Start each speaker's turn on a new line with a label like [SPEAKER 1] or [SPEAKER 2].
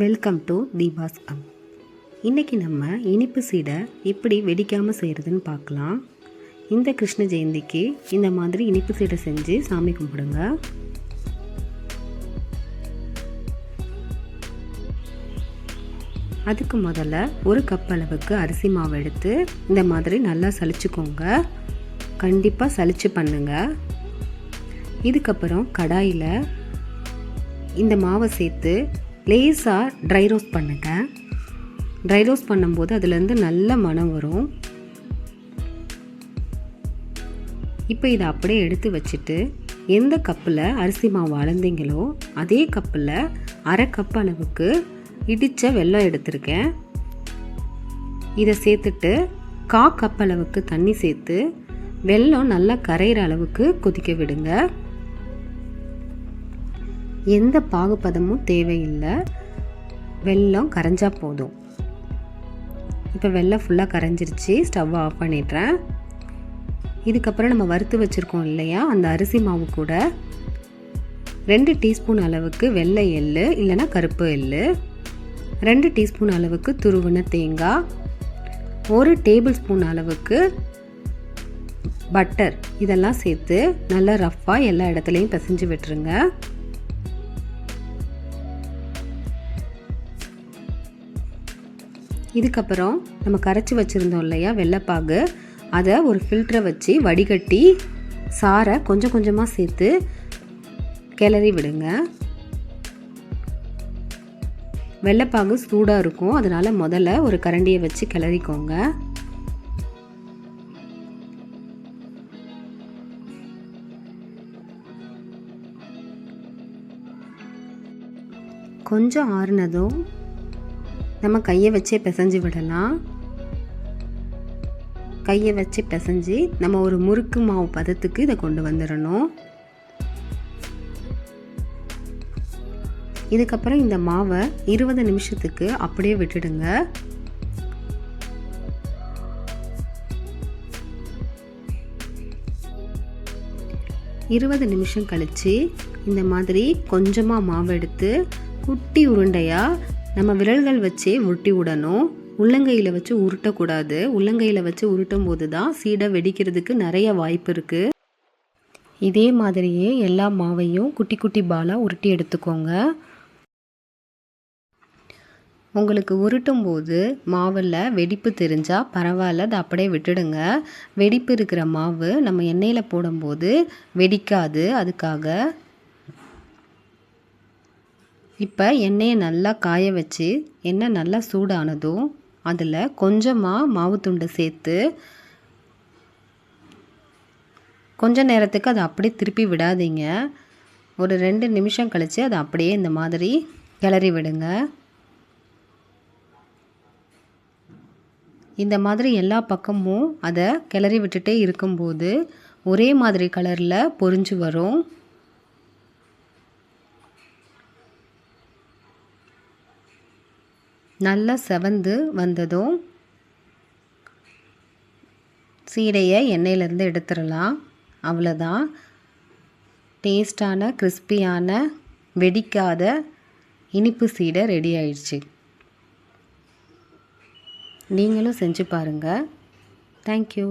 [SPEAKER 1] Welcome to Deepa's அம் இன்றைக்கி நம்ம இனிப்பு சீடை எப்படி வெடிக்காமல் செய்கிறதுன்னு பார்க்கலாம். இந்த கிருஷ்ண ஜெயந்திக்கு இந்த மாதிரி இனிப்பு சீடை செஞ்சு சாமி கும்பிடுங்க. அதுக்கு முதல்ல ஒரு கப் அளவுக்கு அரிசி மாவு எடுத்து இந்த மாதிரி நல்லா சலிச்சுக்கோங்க கண்டிப்பாக சளிச்சு பண்ணுங்க. இதுக்கப்புறம் கடாயில் இந்த மாவை சேர்த்து லேஸாக ட்ரை ரோஸ்ட் பண்ணுங்கள் ட்ரை ரோஸ்ட் பண்ணும்போது அதுலேருந்து நல்ல மனம் வரும். இப்போ இதை அப்படியே எடுத்து வச்சுட்டு எந்த கப்பில் அரிசி மாவு அளந்தீங்களோ அதே கப்பில் அரை கப் அளவுக்கு இடித்த வெல்லம் எடுத்திருக்கேன். இதை சேர்த்துட்டு கா கப் அளவுக்கு தண்ணி சேர்த்து வெல்லம் நல்லா கரையிற அளவுக்கு கொதிக்க விடுங்க. எந்த பாகுபதமும் தேவையில்லை. வெள்ளம் கரைஞ்சா போதும். இப்போ வெள்ளம் ஃபுல்லாக கரைஞ்சிருச்சு. ஸ்டவ் ஆஃப் பண்ணிடுறேன். இதுக்கப்புறம் நம்ம வறுத்து வச்சுருக்கோம் இல்லையா? அந்த அரிசி மாவு கூட. ரெண்டு டீஸ்பூன் அளவுக்கு வெள்ளை எள்ளு இல்லைன்னா கருப்பு எள்ளு. ரெண்டு டீஸ்பூன் அளவுக்கு துருவின தேங்காய். ஒரு டேபிள் ஸ்பூன் அளவுக்கு பட்டர். இதெல்லாம் சேர்த்து நல்லா ரஃப்பாக எல்லா இடத்துலையும் பிசைஞ்சு விட்டுருங்க. இதுக்கப்புறம் நம்ம கரைச்சி வச்சுருந்தோம் இல்லையா வெள்ளைப்பாகு. அதை ஒரு ஃபில்டரை வச்சு வடிகட்டி சாரை கொஞ்சம் கொஞ்சமாக சேர்த்து கிளறி விடுங்க. வெள்ளைப்பாகு சூடாக இருக்கும். அதனால் முதல்ல ஒரு கரண்டியை வச்சு கிளறிக்கோங்க. கொஞ்சம் ஆறுனதும் நம்ம கையை வச்சே பிசைஞ்சு விடலாம். கையை வச்சு பிசைஞ்சு நம்ம ஒரு முறுக்கு மாவு பதத்துக்கு இதை கொண்டு வந்துடணும். இதுக்கப்புறம் இந்த மாவை இருபது நிமிஷத்துக்கு அப்படியே விட்டுடுங்க. இருபது நிமிஷம் கழித்து இந்த மாதிரி கொஞ்சமாக மாவு எடுத்து குட்டி உருண்டையாக நம்ம விரல்கள் வச்சே உருட்டி விடணும். உள்ளங்கையில் வச்சு உருட்டக்கூடாது. உள்ளங்கையில் வச்சு உருட்டும் போது தான் சீடை வெடிக்கிறதுக்கு நிறைய வாய்ப்பு இருக்குது இதே மாதிரியே எல்லா மாவையும் குட்டி குட்டி பாலாக உருட்டி எடுத்துக்கோங்க. உங்களுக்கு உருட்டும் போது மாவில் வெடிப்பு தெரிஞ்சால் பரவாயில்ல அதை அப்படியே விட்டுடுங்க. வெடிப்பு இருக்கிற மாவு நம்ம எண்ணெயில் போடும்போது வெடிக்காது. அதுக்காக இப்போ எண்ணெயை நல்லா காய வச்சு எண்ணெய் நல்லா சூடானதும் அதில் கொஞ்சமாக மாவு சேர்த்து கொஞ்ச நேரத்துக்கு அதை அப்படியே திருப்பி விடாதீங்க. ஒரு ரெண்டு நிமிஷம் கழித்து அதை அப்படியே இந்த மாதிரி கிளறி விடுங்க. இந்த மாதிரி எல்லா பக்கமும் அதை கிளறி விட்டுட்டே இருக்கும்போது ஒரே மாதிரி கலரில் பொரிஞ்சு வரும். நல்லா செவந்து வந்ததும் சீடையை எண்ணெயிலேருந்து எடுத்துடலாம். அவ்வளோதான் டேஸ்டான கிறிஸ்பியான வெடிக்காத இனிப்பு சீடை ரெடி ஆயிடுச்சு. நீங்களும் செஞ்சு பாருங்கள் தேங்க்யூ